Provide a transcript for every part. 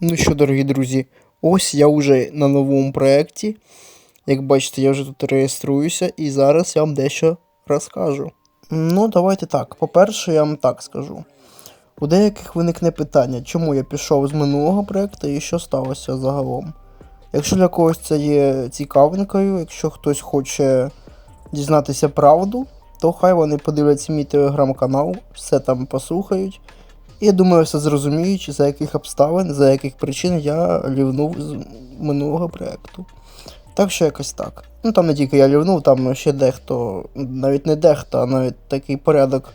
Ну що, дорогі друзі, ось я вже на новому проєкті. Як бачите, я вже тут реєструюся і зараз я вам дещо розкажу. Ну, давайте так. По-перше, я вам так скажу. У деяких виникне питання, чому я пішов з минулого проєкту і що сталося загалом. Якщо для когось це є цікавинкою, якщо хтось хоче дізнатися правду, то хай вони подивляться мій телеграм-канал, все там послухають. І я думаю, все зрозуміють, за яких обставин, за яких причин я лівнув з минулого проєкту. Так що якось так. Ну там не тільки я лівнув, там ще дехто, навіть не дехто, а навіть такий порядок,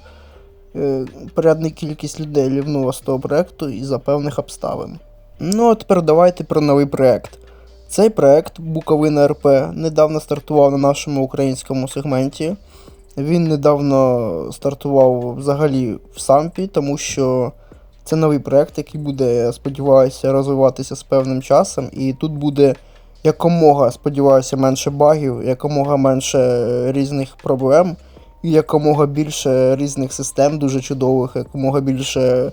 е, порядна кількість людей лівнула з того проєкту із-за певних обставин. Ну а тепер давайте про новий проєкт. Цей проєкт Буковина РП недавно стартував на нашому українському сегменті. Він недавно стартував взагалі в сампі, тому що це новий проект, який буде, я сподіваюся, розвиватися з певним часом. І тут буде якомога, сподіваюся, менше багів, якомога менше різних проблем, і якомога більше різних систем, дуже чудових, якомога більше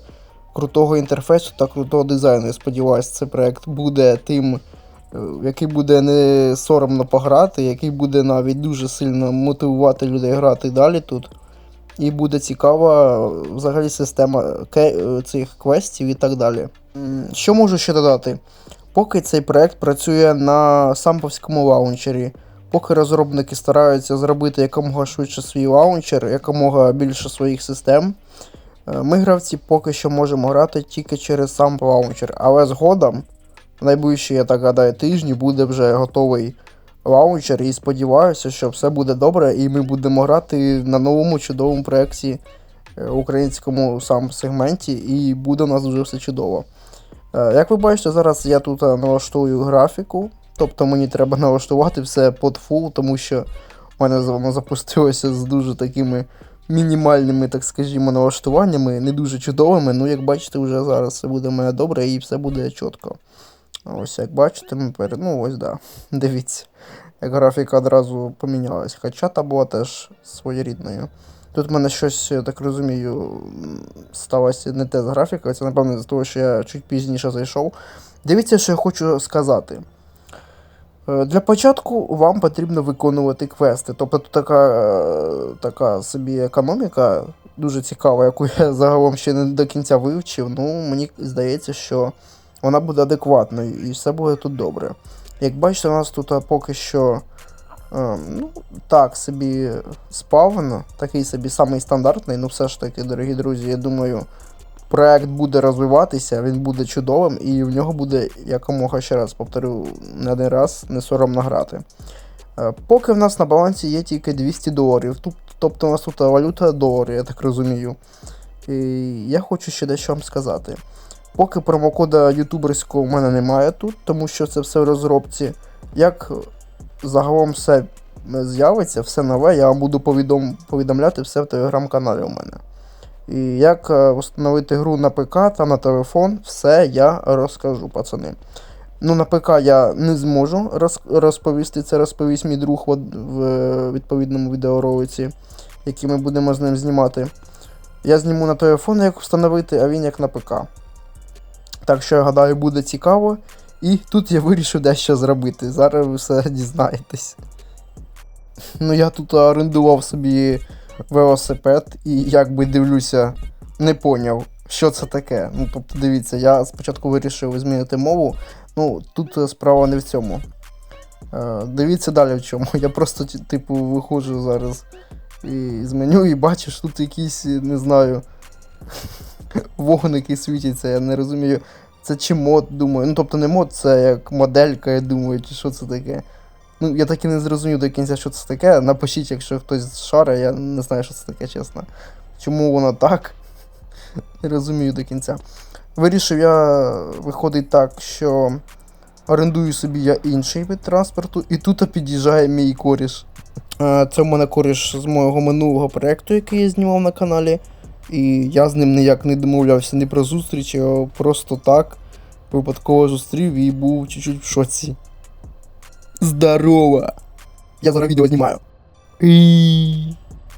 крутого інтерфейсу та крутого дизайну. Я сподіваюся, цей проект буде тим е, який буде не соромно пограти, який буде навіть дуже сильно мотивувати людей грати далі тут. І буде цікава е, взагалі система е, цих квестів і так далі. Що можу ще додати? Поки цей проект працює на самповському лаунчері, поки розробники стараються зробити якомога швидше свій лаунчер, якомога більше своїх систем, ми гравці поки що можемо грати тільки через сам лаунчер, але згодом в найближчі, я так гадаю, тижні буде вже готовий лаунчер і сподіваюся, що все буде добре, і ми будемо грати на новому чудовому проєкті е, українському сам сегменті, і буде у нас вже все чудово. Е, Як ви бачите, зараз я тут е, налаштую графіку, тобто мені треба налаштувати все під фул, тому що в мене воно запустилося з дуже такими мінімальними, так скажімо, налаштуваннями, не дуже чудовими. Ну, як бачите, вже зараз все буде мене добре і все буде чітко. Ось, як бачите, ми перед. Ну, ось, да. Дивіться, як графіка одразу помінялась. Хоча та була теж своєрідною. Тут в мене щось, я так розумію, сталося не те з графікою, це напевно з того, що я чуть пізніше зайшов. Дивіться, що я хочу сказати. Е, Для початку вам потрібно виконувати квести. Тобто тут така, е, така собі економіка дуже цікава, яку я загалом ще не до кінця вивчив. Ну, мені здається, що вона буде адекватною і все буде тут добре. Як бачите, у нас тут поки що е, ну, так собі спавн, такий собі самий стандартний, ну все ж таки, дорогі друзі, я думаю, проект буде розвиватися, він буде чудовим, і в нього буде якомога ще раз повторю не один раз не соромно грати. Е, Поки в нас на балансі є тільки 200 доларів, тобто у нас тут валюта долари, я так розумію. І я хочу ще дещо вам сказати. Поки промокода ютуберського в мене немає тут, тому що це все в розробці. Як загалом все з'явиться, все нове, я вам буду повідом... повідомляти все в телеграм-каналі у мене. І як е, встановити гру на ПК та на телефон, все я розкажу, пацани. Ну, на ПК я не зможу роз... розповісти, це розповість мій друг в, в е, відповідному відеоролиці, який ми будемо з ним знімати. Я зніму на телефон, як встановити, а він як на ПК. Так що я гадаю, буде цікаво. І тут я вирішив дещо зробити. Зараз ви все дізнаєтесь. Ну, я тут орендував собі велосипед і якби дивлюся, не поняв, що це таке. Ну, тобто, дивіться, я спочатку вирішив змінити мову. Ну, тут справа не в цьому. Е, дивіться далі в чому. Я просто, типу, виходжу зараз і з меню і бачу, тут якісь, не знаю, вогники світяться, я не розумію. Це чи мод, думаю. Ну, тобто не мод, це як моделька, я думаю, чи що це таке. Ну, я так і не зрозумів до кінця, що це таке. Напишіть, якщо хтось шаре, я не знаю, що це таке, чесно. Чому воно так? Не розумію до кінця. Вирішив я виходить так, що орендую собі я інший вид транспорту, і тут під'їжджає мій коріш. Е, Це в мене коріш з мого минулого проєкту, який я знімав на каналі. І я з ним ніяк не домовлявся ні про зустріч, а просто так. Випадково зустрів і був чуть-чуть в шоці. Здорово! Я зараз відео знімаю. І...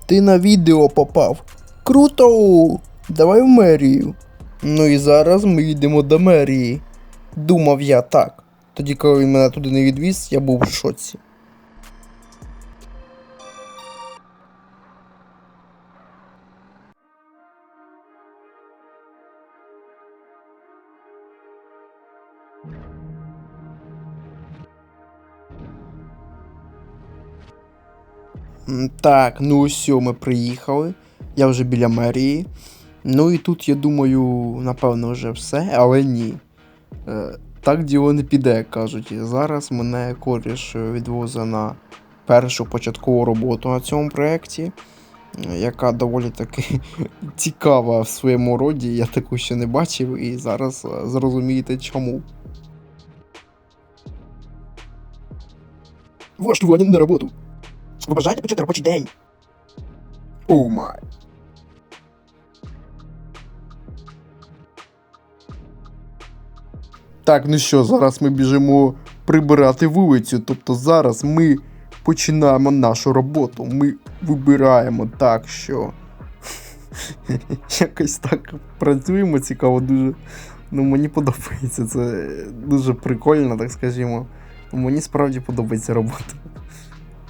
Ти на відео попав. Круто! Давай в мерію. Ну і зараз ми йдемо до мерії. Думав я так. Тоді, коли він мене туди не відвіз, я був в шоці. Так, ну ось ми приїхали. Я вже біля мерії. Ну і тут, я думаю, напевно, вже все, але ні. Е, так діло не піде, кажуть. Зараз мене коріш відвозить на першу початкову роботу на цьому проєкті, яка доволі таки цікава в своєму роді. Я таку ще не бачив, і зараз е, зрозумієте чому. Влаштування на роботу. Ви бажаєте почати робочий день? О май. Так, ну що, зараз ми біжимо прибирати вулицю. Тобто зараз ми починаємо нашу роботу. Ми вибираємо так, що якось так працюємо цікаво дуже. Ну, мені подобається. Це дуже прикольно, так скажімо. Мені справді подобається робота.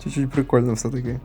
Чуть-чуть прикольно все-таки.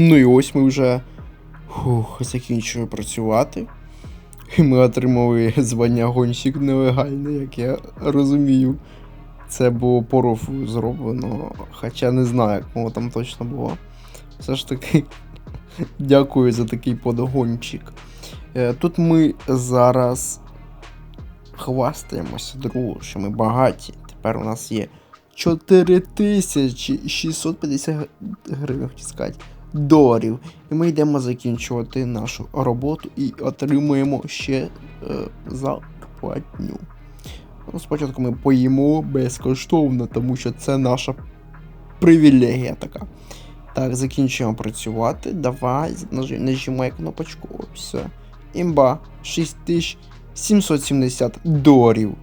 Ну і ось ми вже фух, закінчуємо працювати. І ми отримали звання гонщик нелегальне, як я розумію. Це було по зроблено, хоча не знаю, як воно там точно було. Все ж таки, дякую за такий подогончик. Е, Тут ми зараз хвастаємося, другу, що ми багаті. Тепер у нас є 4650 гривень, хотів доларів. І ми йдемо закінчувати нашу роботу і отримуємо ще е, зарплатню. Ну, спочатку ми поїмо безкоштовно, тому що це наша привілегія така. Так, закінчуємо працювати. Давай, нажи- нажимай кнопочку. Все. Імба 6770 доларів.